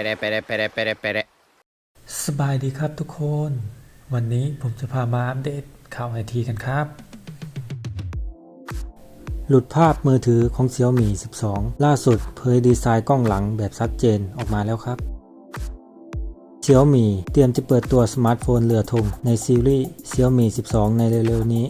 Pere, pere, pere, pere, pere. สบายดีครับทุกคน วันนี้ผมจะพามาอัปเดตข่าวไอทีกันครับ หลุดภาพมือถือของ Xiaomi 12 ล่าสุดเผยดีไซน์กล้องหลังแบบชัดเจนออกมาแล้วครับ Xiaomi เตรียมจะเปิดตัวสมาร์ทโฟนเรือธงในซีรีส์ Xiaomi 12 ในเร็วๆนี้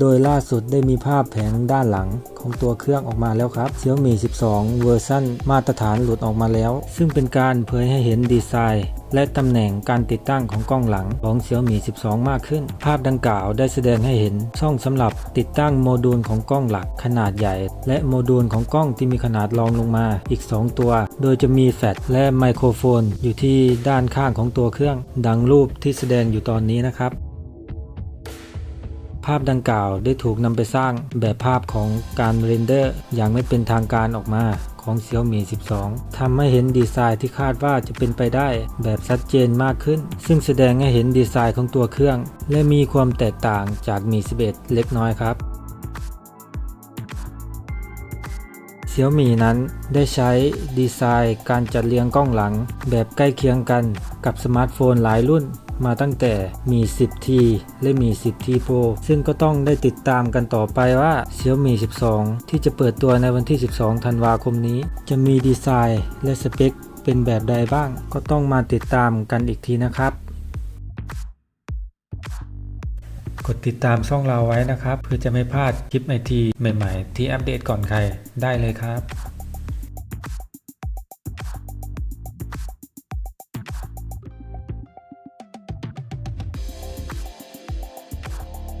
โดยล่าสุดได้มีภาพแผงด้านหลังของตัวเครื่องออกมาแล้วครับ Xiaomi 12 เวอร์ชันมาตรฐานหลุดออกมาแล้ว ซึ่งเป็นการเผยให้เห็นดีไซน์และตำแหน่งการติดตั้งของกล้องหลังของ Xiaomi 12 มากขึ้น ภาพดังกล่าวได้แสดงให้เห็นช่องสำหรับติดตั้งโมดูลของกล้องหลักขนาดใหญ่ และโมดูลของกล้องที่มีขนาดรองลงมาอีก 2 ตัว โดยจะมีแฟลชและไมโครโฟนอยู่ที่ด้านข้างของตัวเครื่อง ดังรูปที่แสดงอยู่ตอนนี้นะครับ ภาพดังกล่าวได้ถูกนำไปสร้างแบบภาพของการเรนเดอร์ อย่างไม่เป็นทางการออกมาของ Xiaomi 12 ทำให้เห็นดีไซน์ที่คาดว่าจะเป็นไปได้แบบชัดเจนมากขึ้น ซึ่งแสดงให้เห็นดีไซน์ของตัวเครื่อง และมีความแตกต่างจากมี 11 เล็กน้อยครับ Xiaomi นั้นได้ใช้ดีไซน์การจัดเรียงกล้องหลังแบบใกล้เคียงกันกับสมาร์ทโฟนหลายรุ่น มาตั้งแต่มี 10T และมี 10T Pro ซึ่งก็ต้องได้ติดตามกันต่อไปว่า Xiaomi 12 ที่จะเปิดตัวในวันที่ 12 ธันวาคมนี้ จะมีดีไซน์และสเปคเป็นแบบใดบ้าง ก็ต้องมาติดตามกันอีกทีนะครับ กดติดตามช่องเราไว้นะครับ เพื่อจะไม่พลาดคลิปไอทีใหม่ ๆ ที่อัปเดตก่อนใครได้เลยครับ